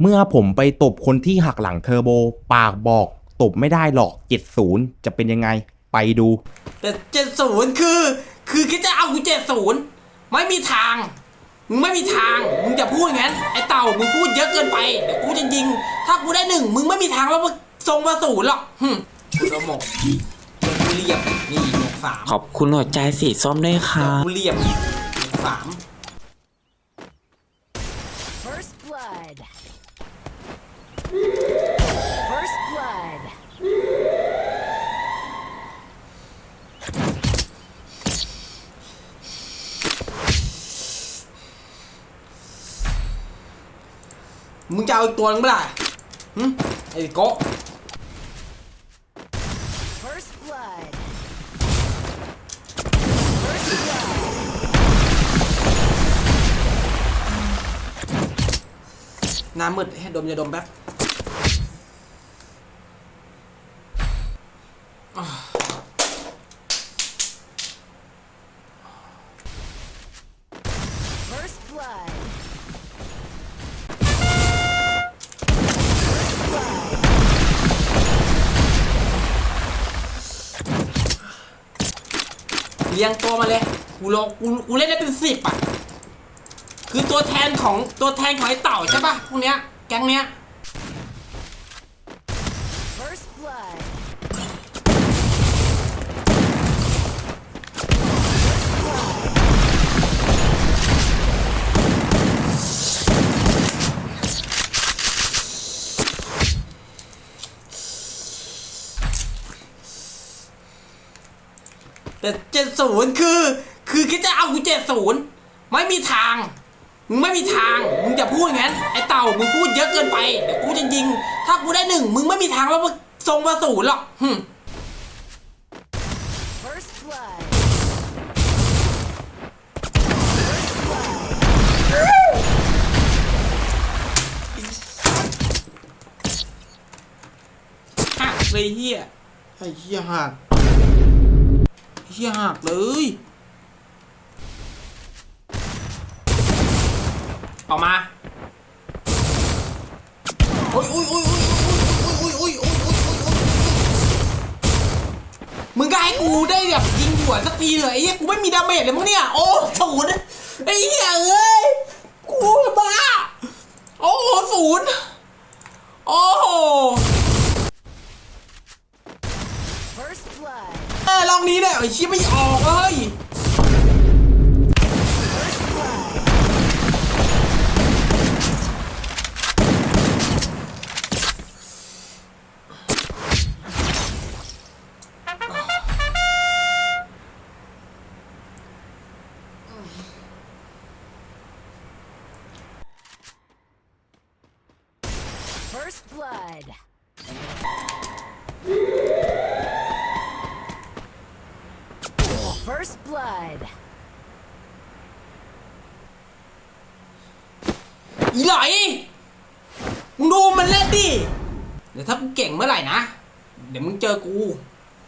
เมื่อผมไปตบคนที่หักหลังเทอร์โบ ปากบอก ตบไม่ได้หรอก 70 จะเป็นยังไง ไปดู แต่เจ็ดศูนย์คือ คือคิดจะเอากูเจ็ดศูนย์ไม่มีทาง มึงไม่มีทาง มึงจะพูดอย่างนั้น ไอ้เต่า มึงพูดเยอะเกินไปเดี๋ยวกูจะยิง ถ้ากูได้หนึ่ง มึงไม่มีทางว่ามึงทรงมาศูนย์หรอกหึเราหมกเดี๋ยวกูเรียบนี่หมกสามขอบคุณหัวใจสีส้มด้วยค่ะเดี๋ยวกูเรียบหมกสาม First blood. First blood. มึงจะเอาอีกตัวนึงเมื่อไหร่หึไอ้โกะ น้ามืดให้ดมยาดมแป๊บเลี้ยงตัวมาเลย กูลองกูกูเล่นได้เป็นสิบอะ คือตัวแทนของตัวแทนของไอ้เต่าใช่ปะพวกเนี้ยแก๊งเนี้ย First blood. แต่เจ็ดศูนย์คือ คือคิดจะเอากูเจ็ดศูนย์ไม่มีทาง มึงไม่มีทาง มึงจะพูดอย่างนั้น ไอ้เต่า มึงพูดเยอะเกินไปเดี๋ยวกูจะยิง ถ้ากูได้หนึ่ง มึงไม่มีทางว่ามึงทรงมาศูนย์หรอกหึ First blood. หักเลยเฮียไอ้เฮียหักเฮียหักเลย ออกมาโอ้ยโอ้ยโอ้ยโอ้ยโอ้ยโอ้ยโอ้ยโอ้ยโอ้ยโอ้ยโอ้ยมึงก็ให้กูได้แบบยิงหัวสักทีเลยไอ้เหี้ยกูไม่มีดาเมจเลยมึงเนี่ยโอ้ศูนย์ไอ้เหี้ยเอ้ยกูบ้าโอ้ศูนย์โอ้โหเออลองนี้เนี่ยไอ้ชี้ไม่ออกเฮ้ย 'First blood. First blood. อีหลอยมึงดูมันเล่นดิ เดี๋ยวถ้ากูเก่งเมื่อไหร่นะ เดี๋ยวมึงเจอกู